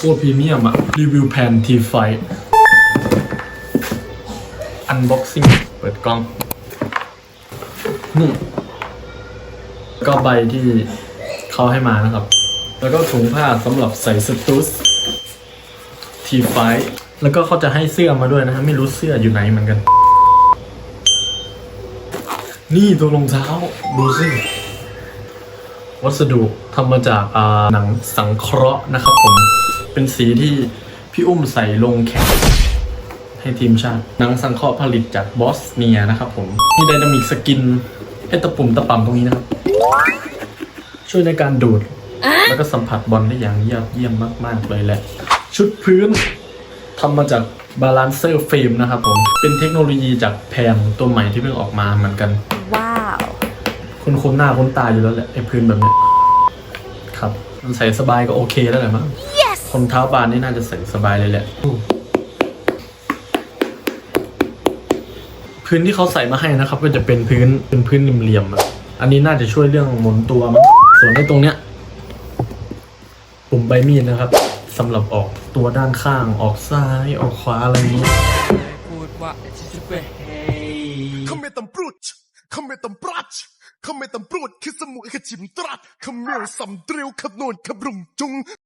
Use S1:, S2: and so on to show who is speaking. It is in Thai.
S1: โคตรพรีเมียมอะรีวิวแผ่นทีไฟอันบ็อกซิ่งเปิดกล้อง นี่ ก็ใบที่เขาให้มานะครับ แล้วก็ถุงผ้าสำหรับใส่สตูสทีไฟแล้วก็เขาจะให้เสื้อมาด้วยนะฮะ ไม่รู้เสื้ออยู่ไหนเหมือนกัน นี่ตัวรองเท้า ดูสิวัสดุทำมาจากอ่าหนังสังเคราะห์นะครับผม เป็นสีที่พี่อุ้มใส่ลงแข่งให้ทีมชาติหนังสังเคราะห์ผลิตจากบอสเนียนะครับผมมีไดนามิกสกินไอตะปุ่มตะป่ำตรงนี้นะครับ ช่วยในการดูด แล้วก็สัมผัสบอลได้อย่างยอดเยี่ยมมาก ๆ เลยแหละ ชุดพื้นทำมาจากบาลานเซอร์ฟิล์มนะครับผม เป็นเทคโนโลยีจากแพงตัวใหม่ที่เพิ่งออกมาเหมือนกัน
S2: ว้าว
S1: คุณคุ้นหน้าคุ้นตาอยู่แล้วแหละไอ้พื้นแบบเนี้ยครับ มันใส่สบายก็โอเคแล้วแหละมั้ง
S2: yes
S1: คนเท้าบานนี่น่าจะใส่สบายเลยแหละ พื้นที่เขาใส่มาให้นะครับ ก็จะเป็นพื้นเป็นพื้นเหลี่ยมๆอะอันนี้น่าจะช่วยเรื่องหมุนตัวมั้งส่วนในตรงเนี้ยปุ่มใบมีดนะครับสำหรับออกตัวด้านข้างออกซ้ายออกขวาอะไรอย่างนี้
S3: พูดว่าจะไป
S4: Come tam brut, come tam brat, come tam brut, kiss mu ik het jim drat, come meer sam drill, kap noon, kap rum, jung,